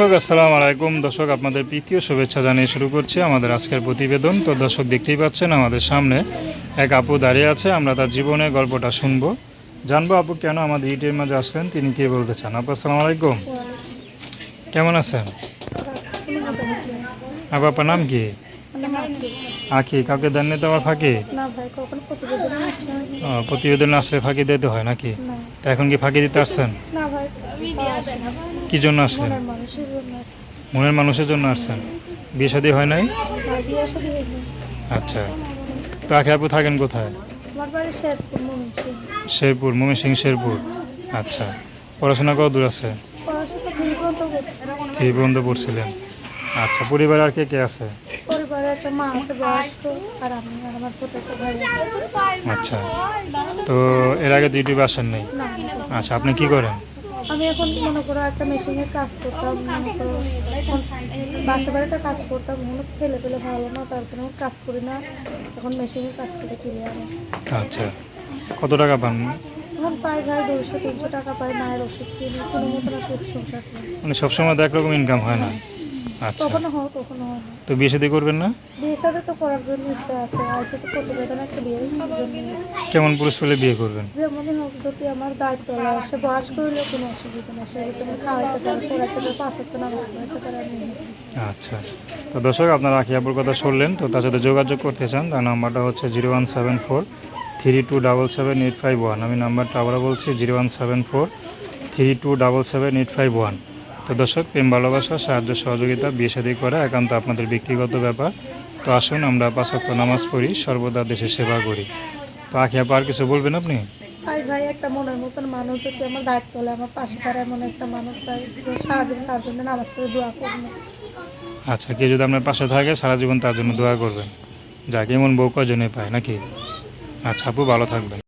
দর্শক আসসালামু আলাইকুম। দর্শক আপনাদের প্রীতীয় শুভেচ্ছা জানিয়ে শুরু করছি আমাদের আজকের প্রতিবেদন। তো দর্শক দেখতেই পাচ্ছেন আমাদের সামনে এক আপু দাঁড়িয়ে আছে। আমরা তার জীবনের গল্পটা শুনব। জানব আপু কেন আমাদের ইটের মাঝে আসলেন? তিনি কে বলতে চান? আপু আসসালামু আলাইকুম। কেমন আছেন? আপু আপনার নাম কি? আঁকি কাউকে দেননি তো আমার ফাঁকি প্রতিবেদন আসলে ফাঁকি দিতে হয় নাকি? তা এখন কি ফাঁকি দিতে আসছেন? কি জন্য আসলেন? মনের মানুষের জন্য। আসছেন? বিয়ে শাদী হয় নাই? আচ্ছা। তো আখি আপু থাকেন কোথায়? শেরপুর মনুষ্য সিং শেরপুর। আচ্ছা। পড়াশোনা কত দূর আছে? এই পর্যন্ত পড়ছিলেন আচ্ছা পরিবারে আর কে কে আছে? আচ্ছা। তো এর আগে তো ইউটিউবে আসেন নাই আচ্ছা আপনি কি করেন? আমি এখন মনে করো একটা মেশিনের কাজ করতাম মনে করো এখন বাসা বাড়িতে কাজ করতাম মনে ছেলে পেলে ভালো না তার জন্য কাজ করি না। এখন মেশিনের কাজ করে কিনে আনি। আচ্ছা কত টাকা পান? এখন পাই ভাই দুশো তিনশো টাকা পাই মায়ের ওষুধ কিনে কোনো মতো না খুব সংসার। মানে সবসময় তো একরকম ইনকাম হয় না। আচ্ছা। কখনো হয় কখনো হয় না। তো বিয়ে শাদী করবেন না? বিয়ের সাথে তো করার জন্য ইচ্ছা আছে। আর সেটা প্রতিবেদন একটা বিয়ের কেমন পুরুষ পেলে বিয়ে করবেন? যেমনই হোক যদি আমার দায়িত্ব সে করলে কোনো অসুবিধা নেই। সে যদি খাওয়াইতে পারে পড়াইতে পারে পাঁচ একটা নামাজ পড়াইতে পারে আচ্ছা। তো দর্শক আপনারা আখিয়াপুর কথা শুনলেন তো তার সাথে যোগাযোগ করতে চান তার নাম্বারটা হচ্ছে zero one seven four three two double seven eight five one. আমি নাম্বারটা আবারও বলছি zero one seven four three two double seven eight five one. তো দর্শক প্রেম ভালোবাসা সাহায্য সহযোগিতা বিয়ে শাদী করা একান্ত আপনাদের ব্যক্তিগত ব্যাপার। তো আসুন আমরা পাঁচক্ত নামাজ পড়ি সর্বদা দেশের সেবা করি। তো আখিয়াপা আর কিছু বলবেন আপনি? ভাই ভাই একটা মনের মতন মানুষ যদি আমার দায়িত্ব হলে আমার পাশে তারা এমন একটা মানুষ চাই সারাদিন তার জন্য নামাজ পড়ে দোয়া করব। আচ্ছা কেউ যদি আপনার পাশে থাকে সারা জীবন তার জন্য দোয়া করবেন। যাকে এমন বউ কজনে পায় নাকি? আচ্ছা আপু ভালো থাকবেন।